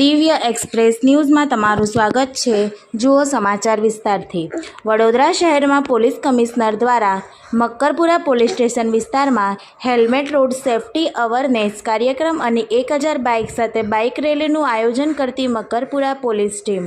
દિવ્ય એક્સપ્રેસ ન્યૂઝમાં તમારું સ્વાગત છે. જુઓ સમાચાર વિસ્તારથી. વડોદરા શહેરમાં પોલીસ કમિશનર દ્વારા મક્કરપુરા પોલીસ સ્ટેશન વિસ્તારમાં હેલ્મેટ રોડ સેફટી અવરનેસ કાર્યક્રમ અને એક હજાર બાઇક સાથે બાઇક રેલીનું આયોજન કરતી મક્કરપુરા પોલીસ ટીમ.